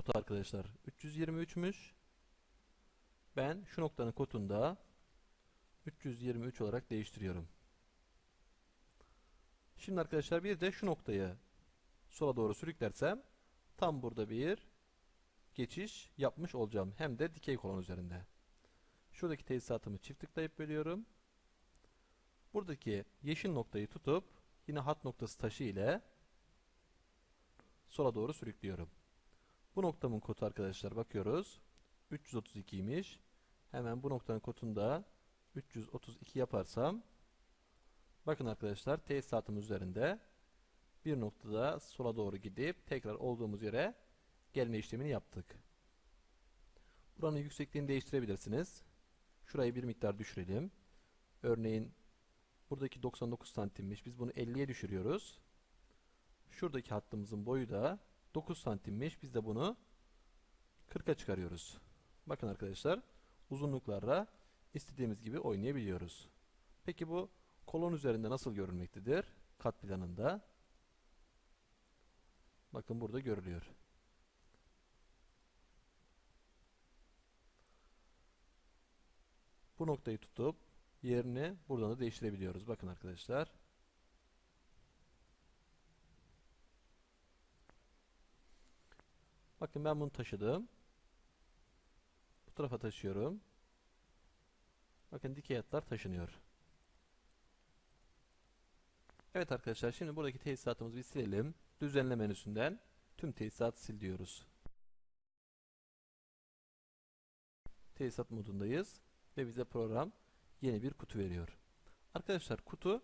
kodu arkadaşlar 323'müş. Ben şu noktanın kodunda 323 olarak değiştiriyorum. Şimdi arkadaşlar bir de şu noktayı sola doğru sürüklersem tam burada bir geçiş yapmış olacağım. Hem de dikey kolon üzerinde. Şuradaki tesisatımı çift tıklayıp bölüyorum. Buradaki yeşil noktayı tutup yine hat noktası taşı ile sola doğru sürüklüyorum. Bu noktamın kodu arkadaşlar bakıyoruz. 332'ymiş. Hemen bu noktanın kodunda 332 yaparsam bakın arkadaşlar tesisatım üzerinde bir noktada sola doğru gidip tekrar olduğumuz yere gelme işlemini yaptık. Buranın yüksekliğini değiştirebilirsiniz. Şurayı bir miktar düşürelim. Örneğin buradaki 99 santimmiş. Biz bunu 50'ye düşürüyoruz. Şuradaki hattımızın boyu da 9 santimmiş. Biz de bunu 40'a çıkarıyoruz. Bakın arkadaşlar uzunluklarla istediğimiz gibi oynayabiliyoruz. Peki bu kolon üzerinde nasıl görülmektedir? Kat planında. Bakın burada görülüyor. Bu noktayı tutup yerini buradan da değiştirebiliyoruz. Bakın arkadaşlar. Bakın ben bunu taşıdım. Bu tarafa taşıyorum. Bakın dikey hatlar taşınıyor. Evet arkadaşlar şimdi buradaki tesisatımızı bir silelim. Düzenle menüsünden tüm tesisatı sil diyoruz. Tesisat modundayız ve bize program yeni bir kutu veriyor. Arkadaşlar kutu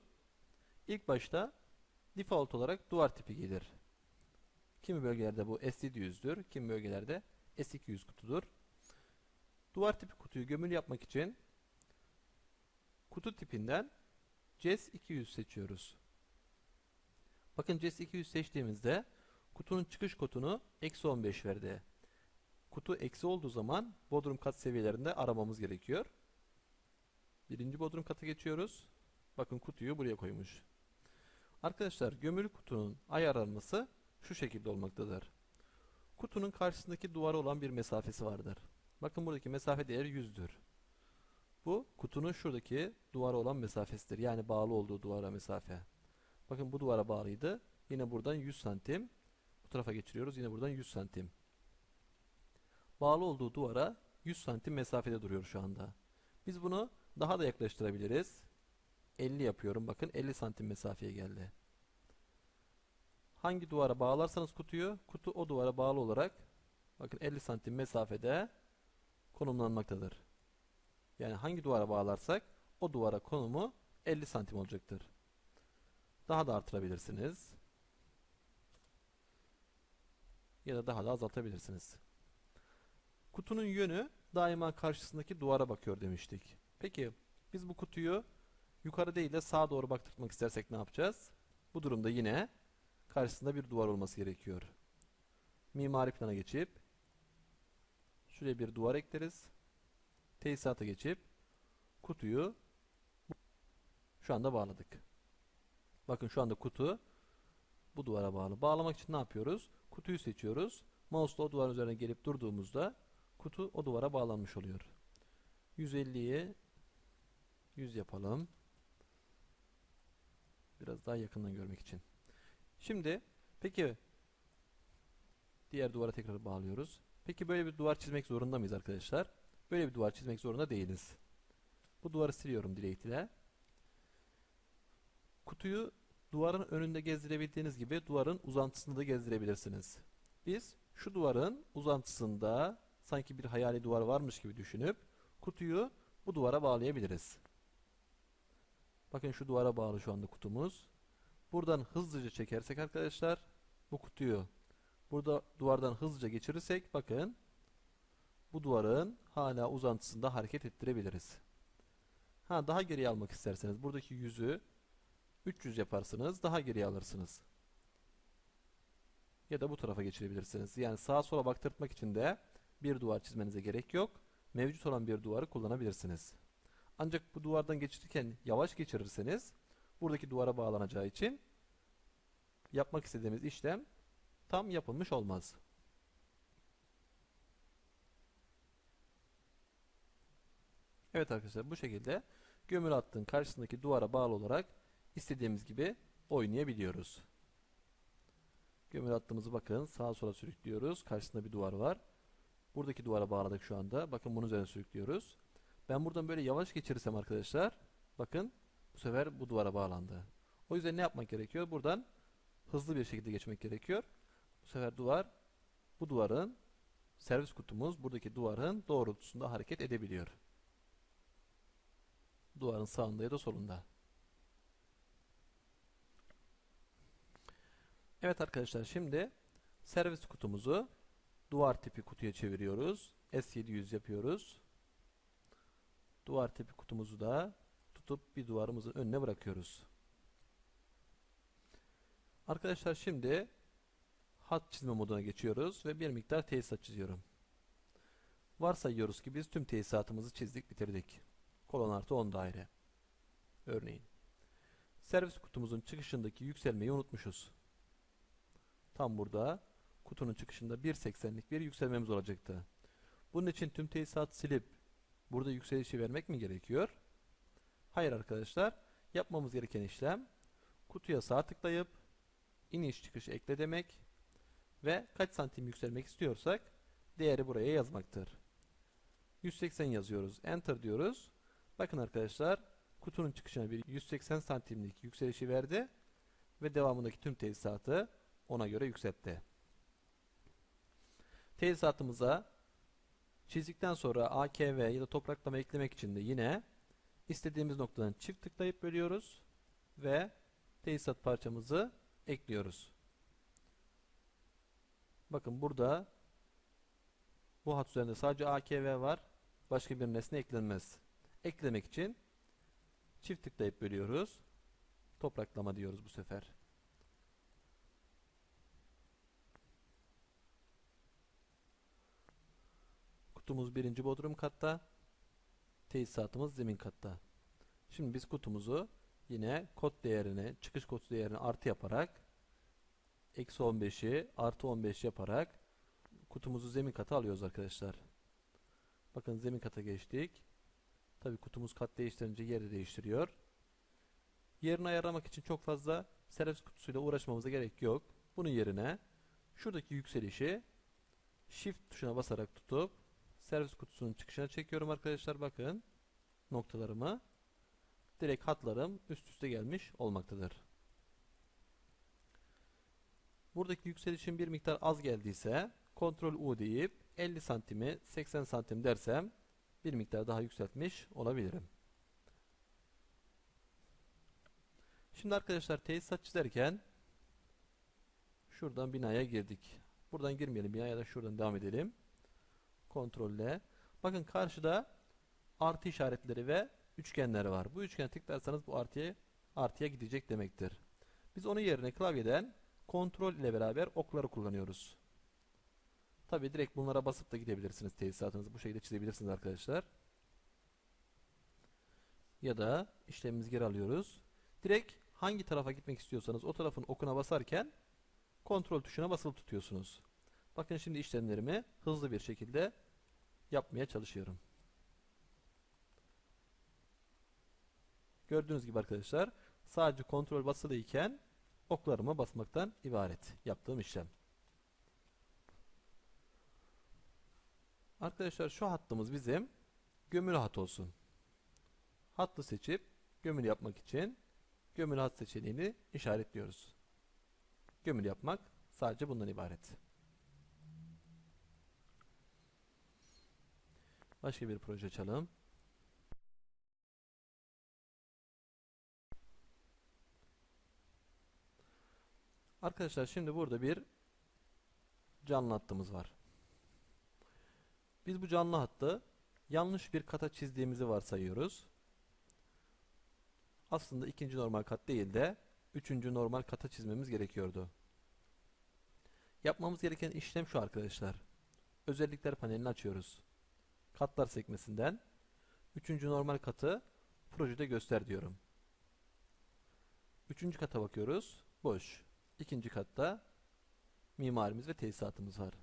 ilk başta default olarak duvar tipi gelir. Kimi bölgelerde bu S700'dür, kimi bölgelerde S200 kutudur. Duvar tipi kutuyu gömülü yapmak için kutu tipinden CES 200 seçiyoruz. Bakın CES 200 seçtiğimizde kutunun çıkış kodunu eksi 15 verdi. Kutu eksi olduğu zaman bodrum kat seviyelerinde aramamız gerekiyor. Birinci bodrum kata geçiyoruz. Bakın kutuyu buraya koymuş. Arkadaşlar gömülü kutunun ayarlanması şu şekilde olmaktadır. Kutunun karşısındaki duvara olan bir mesafesi vardır. Bakın buradaki mesafe değeri 100'dür. Bu kutunun şuradaki duvara olan mesafesidir. Yani bağlı olduğu duvara mesafe. Bakın bu duvara bağlıydı. Yine buradan 100 santim. Bu tarafa geçiriyoruz. Yine buradan 100 santim. Bağlı olduğu duvara 100 santim mesafede duruyor şu anda. Biz bunu daha da yaklaştırabiliriz. 50 yapıyorum. Bakın 50 santim mesafeye geldi. Hangi duvara bağlarsanız kutuyu, kutu o duvara bağlı olarak bakın 50 santim mesafede konumlanmaktadır. Yani hangi duvara bağlarsak o duvara konumu 50 santim olacaktır. Daha da artırabilirsiniz. Ya da daha da azaltabilirsiniz. Kutunun yönü daima karşısındaki duvara bakıyor demiştik. Peki biz bu kutuyu yukarı değil de sağa doğru baktırmak istersek ne yapacağız? Bu durumda yine karşısında bir duvar olması gerekiyor. Mimari plana geçip şuraya bir duvar ekleriz. Tesisata geçip kutuyu şu anda bağladık. Bakın şu anda kutu bu duvara bağlı. Bağlamak için ne yapıyoruz? Kutuyu seçiyoruz. Mouse'la o duvarın üzerine gelip durduğumuzda kutu o duvara bağlanmış oluyor. 150'yi 100 yapalım. Biraz daha yakından görmek için. Şimdi peki diğer duvara tekrar bağlıyoruz. Peki böyle bir duvar çizmek zorunda mıyız arkadaşlar? Böyle bir duvar çizmek zorunda değiliz. Bu duvarı siliyorum ile. Kutuyu duvarın önünde gezdirebildiğiniz gibi duvarın uzantısında da gezdirebilirsiniz. Biz şu duvarın uzantısında sanki bir hayali duvar varmış gibi düşünüp kutuyu bu duvara bağlayabiliriz. Bakın şu duvara bağlı şu anda kutumuz. Buradan hızlıca çekersek arkadaşlar bu kutuyu burada duvardan hızlıca geçirirsek bakın bu duvarın hala uzantısında hareket ettirebiliriz. Ha daha geriye almak isterseniz buradaki yüzü 300 yaparsınız daha geriye alırsınız. Ya da bu tarafa geçirebilirsiniz. Yani sağa sola baktırtmak için de bir duvar çizmenize gerek yok. Mevcut olan bir duvarı kullanabilirsiniz. Ancak bu duvardan geçirirken yavaş geçirirseniz buradaki duvara bağlanacağı için yapmak istediğimiz işlem tam yapılmış olmaz. Evet arkadaşlar bu şekilde gömül hattın karşısındaki duvara bağlı olarak istediğimiz gibi oynayabiliyoruz. Gömül hattımızı bakın sağa sola sürüklüyoruz. Karşısında bir duvar var. Buradaki duvara bağladık şu anda. Bakın bunun üzerine sürüklüyoruz. Ben buradan böyle yavaş geçirirsem arkadaşlar bakın bu sefer bu duvara bağlandı. O yüzden ne yapmak gerekiyor? Buradan hızlı bir şekilde geçmek gerekiyor. Bu sefer duvar bu duvarın servis kutumuz buradaki duvarın doğrultusunda hareket edebiliyor. Duvarın sağında ya da solunda. Evet arkadaşlar şimdi servis kutumuzu duvar tipi kutuya çeviriyoruz. S700 yapıyoruz. Duvar tipi kutumuzu da tutup bir duvarımızın önüne bırakıyoruz. Arkadaşlar şimdi hat çizme moduna geçiyoruz ve bir miktar tesisat çiziyorum. Varsayıyoruz ki biz tüm tesisatımızı çizdik bitirdik. Kolon artı 10 daire. Örneğin. Servis kutumuzun çıkışındaki yükselmeyi unutmuşuz. Tam burada kutunun çıkışında 1.80'lik bir yükselmemiz olacaktı. Bunun için tüm tesisatı silip burada yükselişi vermek mi gerekiyor? Hayır arkadaşlar. Yapmamız gereken işlem kutuya sağ tıklayıp iniş çıkış ekle demek ve kaç santim yükselmek istiyorsak değeri buraya yazmaktır. 180 yazıyoruz. Enter diyoruz. Bakın arkadaşlar kutunun çıkışına bir 180 santimlik yükselişi verdi ve devamındaki tüm tesisatı ona göre yükseltti. Tesisatımıza çizdikten sonra AKV ya da topraklama eklemek için de yine istediğimiz noktadan çift tıklayıp bölüyoruz ve tesisat parçamızı ekliyoruz. Bakın burada bu hat üzerinde sadece AKV var. Başka bir nesne eklenmez. Eklemek için çift tıklayıp bölüyoruz. Topraklama diyoruz bu sefer. Kutumuz birinci bodrum katta. Tesisatımız zemin katta. Şimdi biz kutumuzu yine kod değerini, çıkış kodu değerini artı yaparak eksi 15'i artı 15 yaparak kutumuzu zemin kata alıyoruz arkadaşlar. Bakın zemin kata geçtik. Tabi kutumuz kat değiştirince yeri değiştiriyor. Yerini ayarlamak için çok fazla servis kutusuyla uğraşmamıza gerek yok. Bunun yerine şuradaki yükselişi Shift tuşuna basarak tutup servis kutusunun çıkışına çekiyorum arkadaşlar. Bakın noktalarımı direkt hatlarım üst üste gelmiş olmaktadır. Buradaki yükselişin bir miktar az geldiyse Ctrl U deyip 50 santimi 80 santim dersem bir miktar daha yükseltmiş olabilirim. Şimdi arkadaşlar tesisat çizerken şuradan binaya girdik. Buradan girmeyelim binaya da şuradan devam edelim. Kontrolle. Bakın karşıda artı işaretleri ve üçgenler var. Bu üçgene tıklarsanız bu artıya artıya gidecek demektir. Biz onun yerine klavyeden kontrol ile beraber okları kullanıyoruz. Tabi direkt bunlara basıp da gidebilirsiniz. Tesisatınızı bu şekilde çizebilirsiniz arkadaşlar. Ya da işlemimizi geri alıyoruz. Direkt hangi tarafa gitmek istiyorsanız o tarafın okuna basarken kontrol tuşuna basılı tutuyorsunuz. Bakın şimdi işlemlerimi hızlı bir şekilde yapmaya çalışıyorum. Gördüğünüz gibi arkadaşlar sadece kontrol basılı iken oklarıma basmaktan ibaret yaptığım işlem. Arkadaşlar şu hattımız bizim gömülü hat olsun. Hattı seçip gömülü yapmak için gömülü hat seçeneğini işaretliyoruz. Gömülü yapmak sadece bundan ibaret. Başka bir proje açalım. Arkadaşlar şimdi burada bir canlı hattımız var. Biz bu canlı hattı yanlış bir kata çizdiğimizi varsayıyoruz. Aslında ikinci normal kat değil de üçüncü normal kata çizmemiz gerekiyordu. Yapmamız gereken işlem şu arkadaşlar. Özellikler panelini açıyoruz. Katlar sekmesinden üçüncü normal katı projede göster diyorum. Üçüncü kata bakıyoruz. Boş. İkinci katta mimarimiz ve tesisatımız var.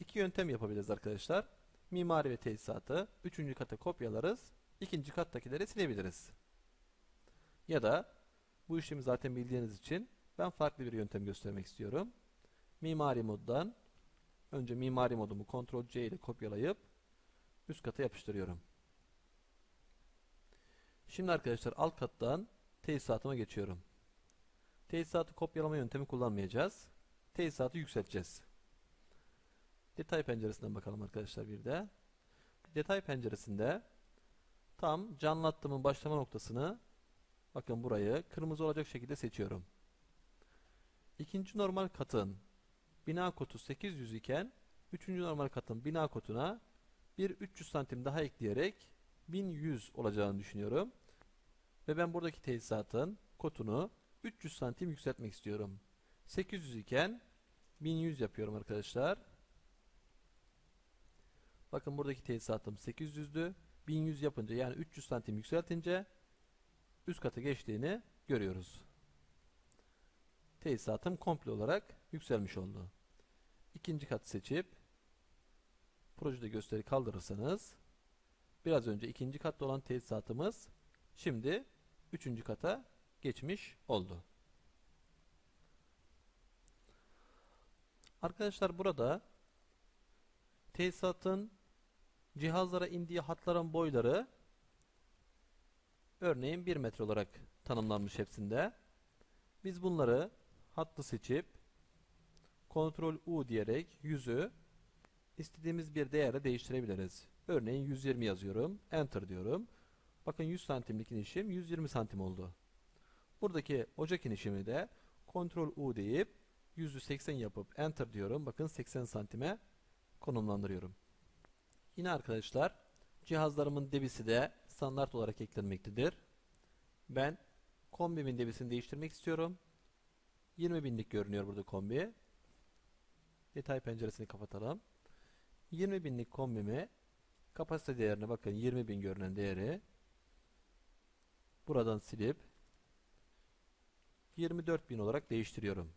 İki yöntem yapabiliriz arkadaşlar. Mimari ve tesisatı üçüncü kata kopyalarız. ikinci kattakileri silebiliriz. Ya da bu işlemi zaten bildiğiniz için ben farklı bir yöntem göstermek istiyorum. Mimari moddan önce mimari modumu Ctrl C ile kopyalayıp üst kata yapıştırıyorum. Şimdi arkadaşlar alt kattan tesisatıma geçiyorum. Tesisatı kopyalama yöntemi kullanmayacağız. Tesisatı yükselteceğiz. Detay penceresinden bakalım arkadaşlar bir de. Detay penceresinde tam canlı hattımın başlama noktasını bakın burayı kırmızı olacak şekilde seçiyorum. İkinci normal katın bina kodu 800 iken üçüncü normal katın bina koduna bir 300 santim daha ekleyerek 1100 olacağını düşünüyorum. Ve ben buradaki tesisatın kodunu 300 santim yükseltmek istiyorum. 800 iken 1100 yapıyorum arkadaşlar. Bakın buradaki tesisatım 800'dü. 1100 yapınca yani 300 santim yükseltince üst kata geçtiğini görüyoruz. Tesisatım komple olarak yükselmiş oldu. İkinci kat seçip projede gösteri kaldırırsanız biraz önce ikinci katta olan tesisatımız şimdi üçüncü kata geçmiş oldu. Arkadaşlar burada tesisatın cihazlara indiği hatların boyları örneğin 1 metre olarak tanımlanmış hepsinde. Biz bunları hattı seçip Ctrl U diyerek yüzü istediğimiz bir değere değiştirebiliriz. Örneğin 120 yazıyorum. Enter diyorum. Bakın 100 santimlik inişim 120 santim oldu. Buradaki ocak inişimi de Ctrl U deyip 100'ü 80 yapıp Enter diyorum. Bakın 80 santime konumlandırıyorum. Yine arkadaşlar cihazlarımın debisi de standart olarak eklenmektedir. Ben kombimin debisini değiştirmek istiyorum. 20 binlik görünüyor burada kombi. Detay penceresini kapatalım. 20 binlik kombimi kapasite değerine bakın 20 bin görünen değeri buradan silip 24 bin olarak değiştiriyorum.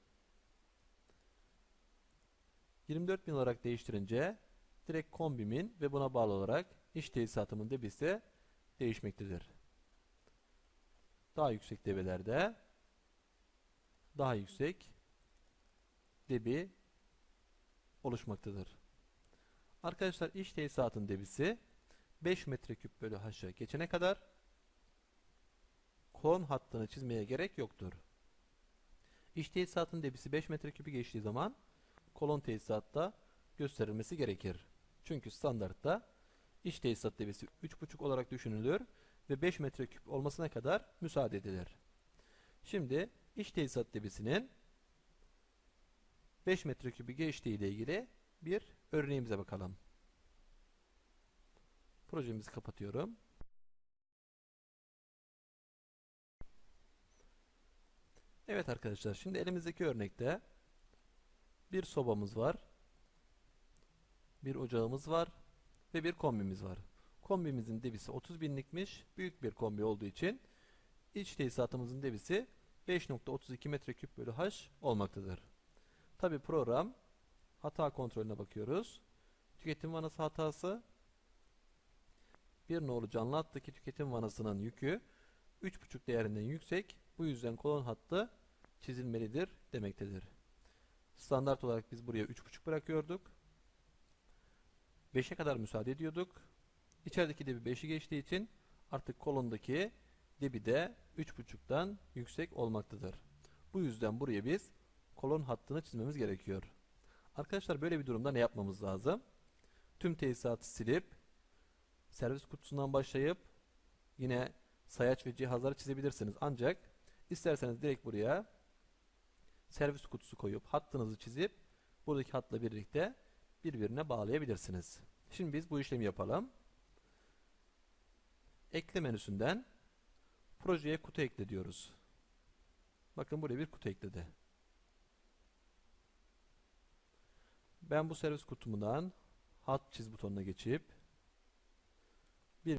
24 bin olarak değiştirince direkt kombimin ve buna bağlı olarak iş tesisatımın debisi değişmektedir. Daha yüksek debelerde daha yüksek debi oluşmaktadır. Arkadaşlar iş tesisatın debisi 5 metreküp bölü h'a geçene kadar kolon hattını çizmeye gerek yoktur. İş tesisatın debisi 5 metreküpü geçtiği zaman kolon tesisatta gösterilmesi gerekir. Çünkü standartta iş tesisat debisi 3,5 olarak düşünülür ve 5 metreküp olmasına kadar müsaade edilir. Şimdi iş tesisat debisinin 5 metreküpü geçtiği ile ilgili bir örneğimize bakalım. Projemizi kapatıyorum. Evet arkadaşlar şimdi elimizdeki örnekte bir sobamız var. Bir ocağımız var ve bir kombimiz var. Kombimizin debisi 30 binlikmiş. Büyük bir kombi olduğu için iç tesisatımızın debisi 5.32 metreküp bölü h olmaktadır. Tabi program hata kontrolüne bakıyoruz. Tüketim vanası hatası bir nolu canlı hattaki tüketim vanasının yükü 3.5 değerinden yüksek. Bu yüzden kolon hattı çizilmelidir demektedir. Standart olarak biz buraya 3.5 bırakıyorduk. 5'e kadar müsaade ediyorduk. İçerideki debi 5'i geçtiği için artık kolondaki debi de 3.5'tan yüksek olmaktadır. Bu yüzden buraya biz kolon hattını çizmemiz gerekiyor. Arkadaşlar böyle bir durumda ne yapmamız lazım? Tüm tesisatı silip servis kutusundan başlayıp yine sayaç ve cihazları çizebilirsiniz. Ancak isterseniz direkt buraya servis kutusu koyup hattınızı çizip buradaki hatla birlikte birbirine bağlayabilirsiniz. Şimdi biz bu işlemi yapalım. Ekle menüsünden projeye kutu ekle diyoruz. Bakın buraya bir kutu ekledi. Ben bu servis kutumundan hat çiz butonuna geçip